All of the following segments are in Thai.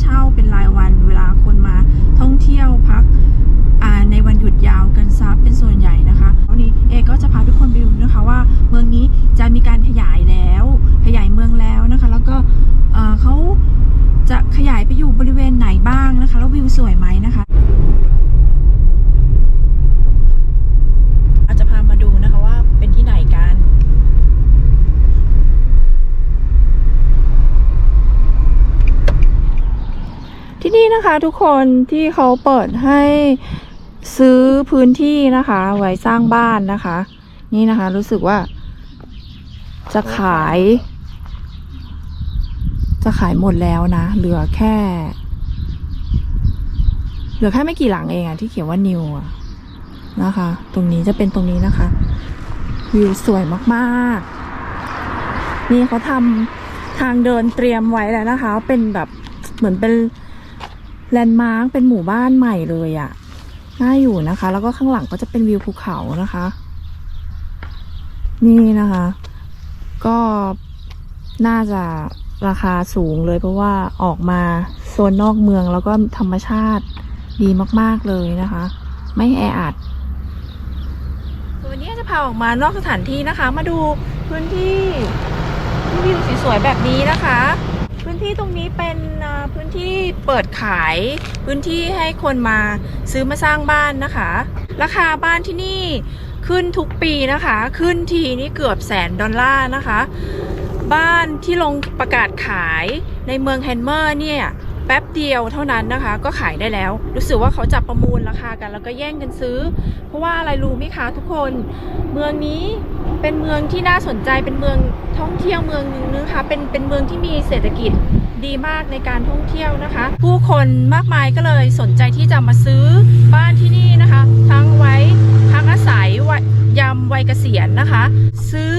เช่าเป็นรายวันเวลาคนมาท่องเที่ยวพักอ่าในวันหยุดยาวกันซับเป็นส่วนใหญ่นะคะวันนี้เอก็จะพาทุกคนไปดูนะคะว่า เมืองนี้จะมีการขยายแล้ว ขยายเมืองแล้วนะคะ แล้วก็อ่อเขาจะขยายไปอยู่บริเวณไหนบ้างนะคะ แล้ววิวสวยไหมนะคะ อาจจะพามาดูนะคะว่าเป็นที่ไหนกัน ที่ นี่นะคะทุกคนที่เขาเปิดให้ซื้อพื้นที่นะคะ ไว้สร้างบ้านนะคะ นี่นะคะ รู้สึกว่า จะขาย จะขายหมดแล้วนะ เหลือแค่ เหลือแค่ไม่กี่หลังเองอะที่เขียนว่านิวอะนะคะ ตรงนี้จะเป็นตรงนี้นะคะ วิวสวยมากๆ นี่เขาทำทางเดินเตรียมไว้แล้วนะคะ เป็นแบบเหมือนเป็น แลนด์มาร์กเป็นหมู่บ้านใหม่เลยอะ่ะน่าอยู่นะคะ แล้วก็ข้างหลังก็จะเป็นวิวภูเขานะคะ นี่นะคะ ก็น่าจะราคาสูงเลยเพราะว่าออกมาโซนนอกเมืองแล้วก็ธรรมชาติดีมากๆเลยนะคะ ไม่แออัดวันนี้จะพาออกมานอกสถานที่นะคะ มาดูพื้นที่ที่วิวสวยๆแบบนี้นะคะ พื้นที่ตรงนี้เป็นพื้นที่เปิดขายพื้นที่ให้คนมาซื้อมาสร้างบ้านนะคะ ราคาบ้านที่นี่ขึ้นทุกปีนะคะ ขึ้นทีนี่เกือบแสนดอลลาร์นะคะ บ้านที่ลงประกาศขายในเมืองแฮนเมอร์เนี่ยแป๊บเดียวเท่านั้นนะคะ ก็ขายได้แล้ว รู้สึกว่าเขาจับประมูลราคากันแล้วก็แย่งกันซื้อ เพราะว่าอะไรรู้ไหมคะทุกคน เมืองนี้ เป็นเมืองที่น่าสนใจเป็นเมืองท่องเที่ยวเมืองหนึงนะคะเป็นเป็นเมืองที่มีเศรษฐกิจดีมากในการท่องเที่ยวนะคะ ผู้คนมากมายก็เลยสนใจที่จะมาซื้อบ้านที่นี่นะคะ ทั้งไว้พักอาศัยวัยยามวัยเกษียณนะคะ ซื้อ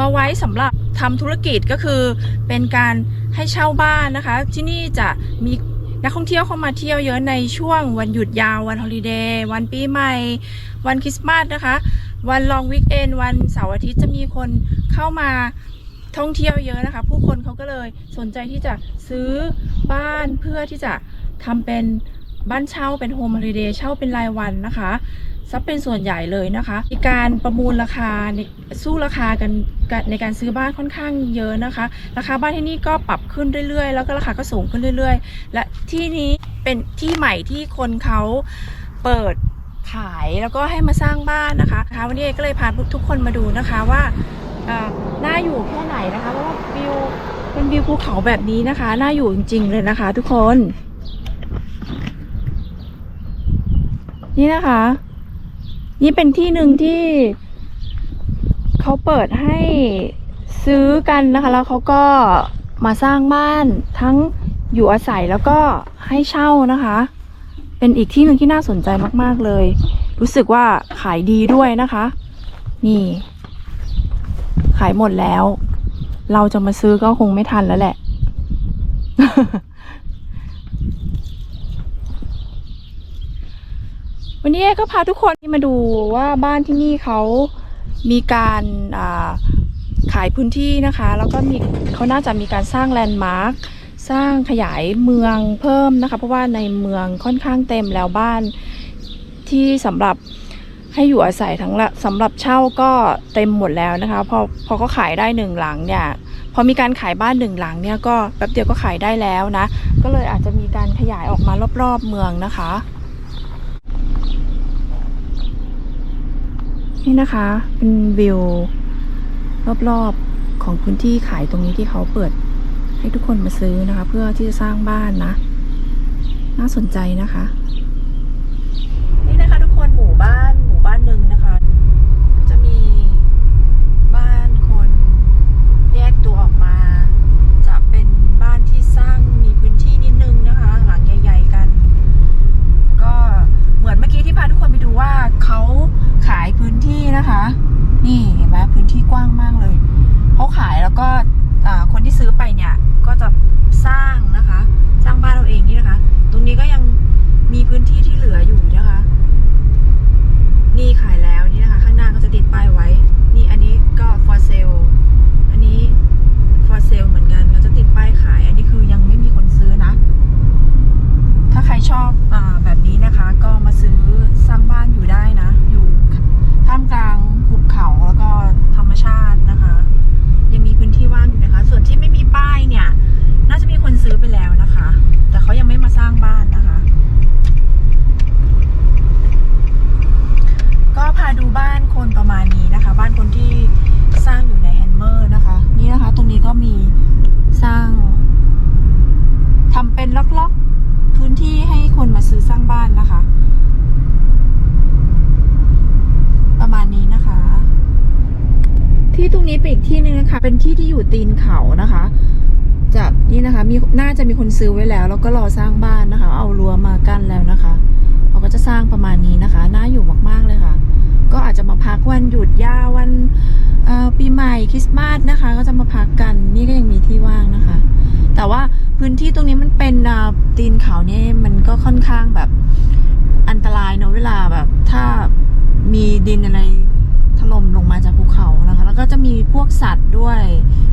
มาไว้สำหรับทำธุรกิจก็คือเป็นการให้เช่าบ้านนะคะ ที่นี่จะมีนักท่องเที่ยวเข้ามาเที่ยวเยอะในช่วงวันหยุดยาววันฮอลิเดย์วันปีใหม่ วันคริสต์มาสนะคะ วันลองวิกเอนวันเสาร์อาทิตย์จะมีคนเข้ามาท่องเที่ยวเยอะนะคะ ผู้คนเขาก็เลยสนใจที่จะซื้อบ้านเพื่อที่จะทำเป็นบ้านเช่าเป็นโฮมฮอลิเดย์เช่าเป็นรายวันนะคะซับเป็นส่วนใหญ่เลยนะคะมีการประมูลราคาในสู้ราคากันในการซื้อบ้านค่อนข้างเยอะนะคะ ราคาบ้านที่นี่ก็ปรับขึ้นเรื่อยๆ แล้วก็ราคาก็สูงขึ้นเรื่อย ๆ และที่นี้เป็นที่ใหม่ที่คนเขาเปิด ขายแล้วก็ให้มาสร้างบ้านนะคะนะคะวันนี้ก็เลยพาทุกคนมาดูนะคะว่าน่าอยู่แค่ไหนนะคะเพราะว่าวิวเป็นวิวภูเขาแบบนี้นะคะ น่าอยู่จริง ๆ เลยนะคะ ทุกคน นี่นะคะ นี่เป็นที่หนึ่งที่เขาเปิดให้ซื้อกันนะคะ แล้วเขาก็มาสร้างบ้านทั้งอยู่อาศัยแล้วก็ให้เช่านะคะ เป็นอีกที่หนึ่งที่น่าสนใจมาก ๆ เลย รู้สึกว่าขายดีด้วยนะคะ นี่ ขายหมดแล้ว เราจะมาซื้อก็คงไม่ทันแล้วแหละ วันนี้ก็พาทุกคนมาดูว่าบ้านที่นี่เขามีการาขายพื้นที่นะคะ แล้วก็มีเขาน่าจะมีการสร้างแลนด์มาร์ค สร้างขยายเมืองเพิ่มนะคะ เพราะว่าในเมืองค่อนข้างเต็มแล้วบ้านที่สำหรับให้อยู่อาศัยทั้งละสำหรับเช่าก็เต็มหมดแล้วนะคะพอพอเขาขายได้หนึ่งหลังเนี่ยพอมีการขายบ้านหนึ่งหลังเนี่ยก็แป๊บเดียวก็ขายได้แล้วนะ ก็เลยอาจจะมีการขยายออกมารอบๆเมืองนะคะ นี่นะคะเป็นวิวรอบๆของพื้นที่ขายตรงนี้ที่เขาเปิด ให้ทุกคนมาซื้อนะคะ เพื่อที่จะสร้างบ้านนะ น่าสนใจนะคะ นี่นะคะทุกคนหมู่บ้านหมู่บ้านหนึ่งนะคะ จะมีบ้านคนแยกตัวออกมา จะเป็นบ้านที่สร้างมีพื้นที่นิดนึงนะคะ หลังใหญ่ ๆกัน ก็เหมือนเมื่อกี้ที่พาทุกคนไปดูว่าเขาขายพื้นที่นะคะ นี่เห็นไหม พื้นที่กว้างมากเลยเขาขายแล้วก็อ่าคนที่ซื้อไปเนี่ยก็จะสร้างนะคะ สร้างบ้านเราเองนี่นะคะ ตรงนี้ก็ยังมีพื้นที่ที่เหลืออยู่นะคะ นี่ขายแล้วนี่นะคะ ข้างหน้าก็จะติดป้ายไว้ นี่อันนี้ก็ for sale อันนี้ for sale เหมือนกันก็จะติดป้ายขาย อันนี้คือยังไม่มีคนซื้อนะ ถ้าใครชอบอาแบบนี้นะคะ ก็มาซื้อสร้างบ้านอยู่ได้นะ อยู่ท่ามกลางหุบเขาแล้วก็ธรรมชาตินะคะ ยังมีพื้นที่ว่างอยู่นะคะ ส่วนที่ไม่มีป้ายเนี่ย น่าจะมีคนซื้อไปแล้วนะคะ แต่เขายังไม่มาสร้างบ้านนะคะ ก็พาดูบ้านคนประมาณนี้นะคะ บ้านคนที่สร้างอยู่ในแฮนเมอร์นะคะ นี่นะคะ ตรงนี้ก็มีสร้างทำเป็นล็อกๆ พื้นที่ให้คนมาซื้อสร้างบ้านนะคะ ประมาณนี้นะคะ ที่ต รงนี้เป็นอีกที่หนึ่งนะคะ เป็นที่ที่อยู่ตีนเขานะคะ จะนี่นะคะ มีน่าจะมีคนซื้อไว้แล้ว แล้วก็รอสร้างบ้านนะคะ เอารั้วมากั้นแล้วนะคะเขาก็จะสร้างประมาณนี้นะคะ น่าอยู่มากๆเลยค่ะ ก็อาจจะมาพักวันหยุดยาววันปีใหม่คริสต์มาสนะคะ ก็จะมาพักกัน นี่ก็ยังมีที่ว่างนะคะ แต่ว่าพื้นที่ตรงนี้มันเป็นตีนเขาเนี่ยมันก็ค่อนข้างแบบอันตรายเนอะเวลาแบบ ถ้ามีดินอะไรถล่มลงมาจากภูเขานะ แล้วก็จะมีพวกสัตว์ด้วย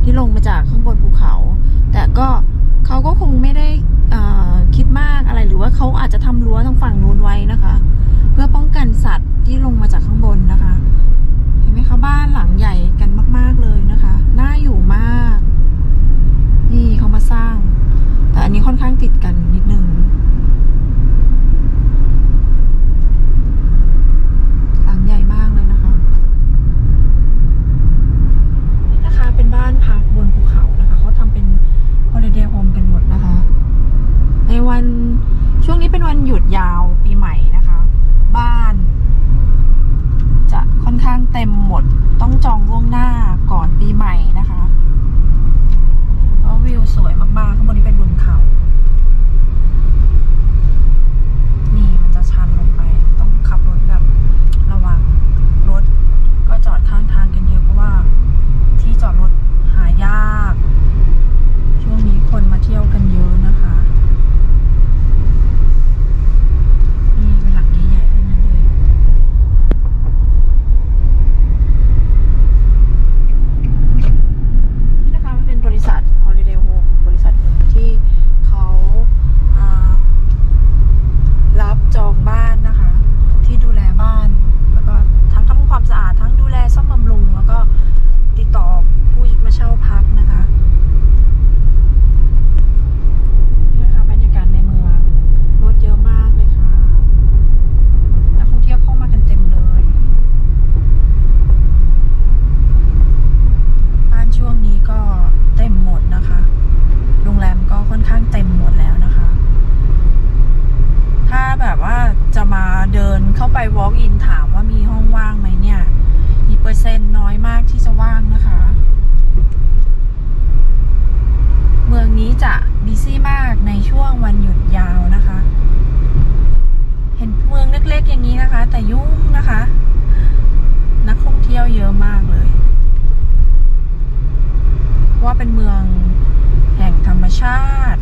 ที่ลงมาจากข้างบนภูเขา แต่ก็เขาก็คงไม่ได้คิดมากอะไรหรือว่าเขาอาจจะทำรั้วทางฝั่งนู้นไว้นะคะ เพื่อป้องกันสัตว์ที่ลงมาจากข้างบนนะคะ เห็นไหมคะบ้านหลังใหญ่กันมาก ๆเลยนะคะ น่าอยู่มาก นี่เขามาสร้าง แต่อันนี้ค่อนข้างติดกันนิดนึง หลังใหญ่มากเลยนะคะ นี่นะคะเป็นบ้านพักบนภูเขานะคะ เขาทำเป็น holiday home กันหมดนะคะ ในวันช่วงนี้เป็นวันหยุดยาวปีใหม่นะคะ บ้าน จะค่อนข้างเต็มหมด ต้องจองล่วงหน้าก่อนปีใหม่นะคะเพราะวิวสวยมากๆ ข้างบนนี้เป็นบนเขา นี่มันจะชันลงไป ต้องขับรถแบบระวัง รถก็จอดข้างทางกันเยอะเพราะว่าที่จอดรถหายาก ช่วงนี้คนมาเที่ยวกันเยอะนะคะ นี่เป็นหลังใหญ่ๆทั้งนั้นเลย นี่นะคะมันเป็นบริษัท Holiday Home บริษัทหนึ่งที่เขาอ่ารับจองบ้านนะคะ ที่ดูแลบ้าน แล้วก็ทั้งทำความสะอาดทั้งดูแลซ่อมบำรุง แล้วก็ติดต่อผู้มาเช่าพักนะคะ นี่นะคะบรรยากาศในเมืองรถเยอะมากเลยค่ะนักท่องเที่ยวเข้ามากันเต็มเลย บ้านช่วงนี้ก็เต็มหมดนะคะ โรงแรมก็ค่อนข้างเต็มหมดแล้วนะคะ ถ้าแบบว่าจะมาเดินเข้าไป walk in ถามว่ามีห้องว่างไหมเนี่ย มี เซ็นต์น้อยมากที่จะว่างนะคะ เมืองนี้จะบิซี่มากในช่วงวันหยุดยาวนะคะ เห็นเมืองเล็กๆอย่างนี้นะคะ แต่ยุ่งนะคะ นักท่องเที่ยวเยอะมากเลย ว่าเป็นเมืองแห่งธรรมชาติ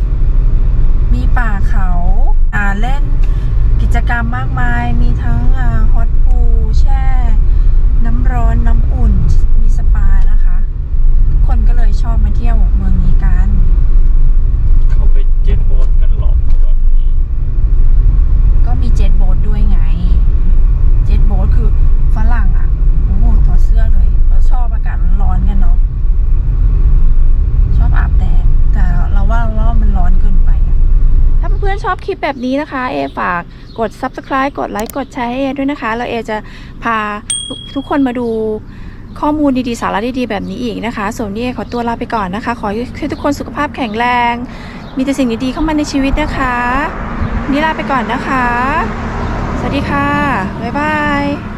มีป่าเขาอ่าเล่นกิจกรรมมากมาย มีทั้งอาฮอตพูลแช่ น้ำร้อนน้ำอุ่นมีสปานะคะ ทุกคนก็เลยชอบมาเที่ยวเมืองนี้กัน เขาไปเจ็ตโบ๊ทกันหรอกแบบนี้ก็มีเจ็ตโบ๊ทด้วยไง เจ็ตโบ๊ทคือฝรั่งอะโอ้โหถอดเสื้อเลยเราชอบอากาศร้อนๆกันเนาะชอบอาบแดดแต่เราว่าเราว่ามันร้อนเกินไปอะถ้าเพื่อนๆชอบคลิปแบบนี้นะคะ เอฝากกด subscribe กดไลค์กดแชร์ให้เอด้วยนะคะ แล้วเอจะพา ทุกคนมาดูข้อมูลดีๆ สาระดีๆ แบบนี้อีกนะคะ ส่วนนี้ขอตัวลาไปก่อนนะคะ ขอให้ทุกคนสุขภาพแข็งแรง มีแต่สิ่งดีๆเข้ามาในชีวิตนะคะ นี่ลาไปก่อนนะคะ สวัสดีค่ะ บ๊ายบาย